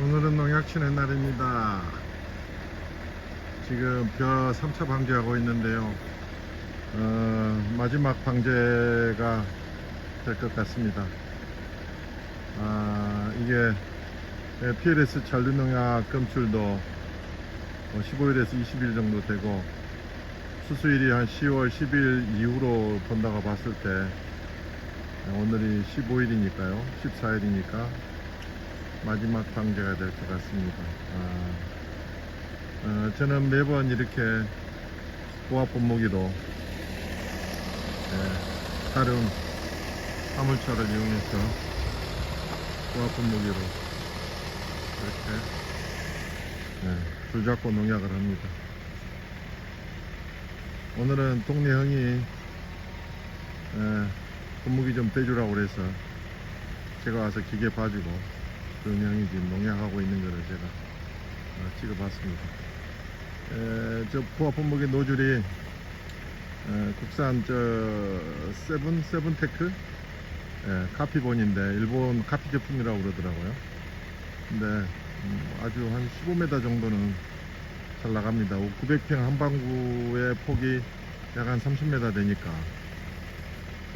오늘은 농약 치는 날입니다. 지금 벼 3차 방제하고 있는데요. 어, 마지막 방제가 될 것 같습니다. 아, 이게 PLS 잔류농약 검출도 15일에서 20일 정도 되고 수수일이 한 10월 10일 이후로 본다고 봤을 때 오늘이 15일이니까요. 14일이니까 마지막 방제가 될 것 같습니다. 아, 어, 저는 매번 이렇게 고압 분무기로 예, 다른 화물차를 이용해서 고압 분무기로 이렇게 예, 줄 잡고 농약을 합니다. 오늘은 동네 형이 예, 분무기 좀 떼주라고 그래서 제가 와서 기계 봐주고 그 형이 지금 농약하고 있는 거를 제가 어, 찍어봤습니다. 에, 저 부하 분무기 노즐이 에, 국산 저 세븐 세븐테크 예, 카피본인데 일본 카피 제품이라고 그러더라고요. 근데 음, 아주 한 15m 정도는 잘 나갑니다. 900평 한 방구의 폭이 약 한 30m 되니까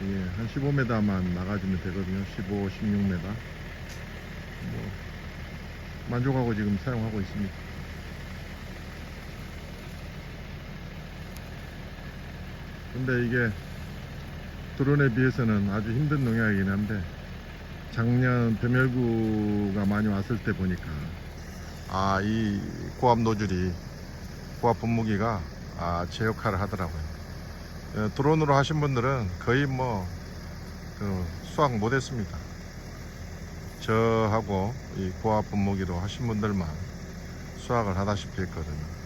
예, 한 15m만 나가주면 되거든요. 15, 16m. 뭐 만족하고 지금 사용하고 있습니다. 근데 이게 드론에 비해서는 아주 힘든 농약이긴 한데 작년 뱀열구가 많이 왔을 때 보니까 아 이 고압 노즐이 고압 분무기가 아, 제 역할을 하더라고요. 예, 드론으로 하신 분들은 거의 뭐 그, 수확 못했습니다. 저하고 이 고압 분무기로 하신 분들만 수확을 하다시피 했거든요.